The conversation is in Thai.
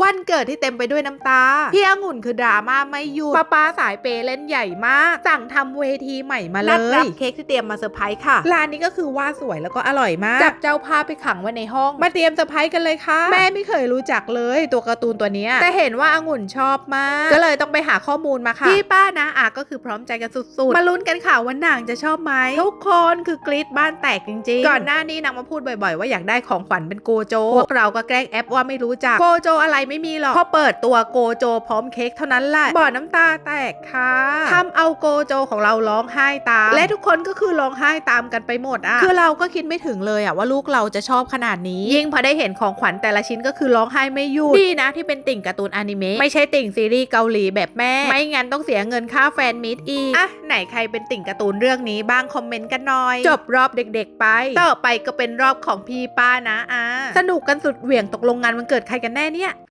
วันเกิดที่เต็มไปด้วยน้ำตา พี่องุ่นคือดราม่าไม่หยุดป้าป้าสายเปย์เล่นใหญ่มาก สั่งทำเวทีใหม่มาเลนัดรับยเค้กที่เตรียมมาเซอร์ไพรส์ค่ะ ร้านนี้ก็คือว่าสวยแล้วก็อร่อยมาก จับเจ้าภาพไปขังไว้ในห้อง มาเตรียมเซอร์ไพรส์กันเลยค่ะ แม่ไม่เคยรู้จักเลยตัวการ์ตูนตัวเนี้ยแต่เห็นว่าองุ่นชอบมาก ก็เลยต้องไปหาข้อมูลมาค่ะ พี่ป้านะอาก็คือพร้อมใจกันสุดๆ มาลุ้นกันค่ะว่านางจะชอบไหมทุกคนคือกรี๊ดบ้านแตกจริงๆ ก่อนหน้านี้นางมาพูดบ่อย ๆ ว่าอยากได้ของขวัญเป็นโกโจพวกเราก็แกล้งแอปว่าไม่รู้จักโกโจอะไรไม่มีหรอกพอเปิดตัวโกโจพร้อมเค้กเท่านั้นแหละบ่อน้ำตาแตกค่ะทำเอาโกโจของเราร้องไห้ตาม และทุกคนก็คือร้องไห้ตามกันไปหมดอะคือเราก็คิดไม่ถึงเลยอะว่าลูกเราจะชอบขนาดนี้ ยิ่งพอได้เห็นของขวัญแต่ละชิ้นก็คือร้องไห้ไม่หยุดดีนะที่เป็นติ่งการ์ตูนอนิเมะไม่ใช่ติ่งซีรีส์เกาหลีแบบแม่ ไม่งั้นต้องเสียเงินค่าแฟนมิตอีกอะไหนใครเป็นติ่งการ์ตูนเรื่องนี้บ้างคอมเมนต์กันหน่อย จบรอบเด็กๆไป ต่อไปก็เป็นรอบของพี่ป้านะอะสนุกกันสุดเหวี่ยงตกลงงานวันเกิดใครกันแน่เนี่ย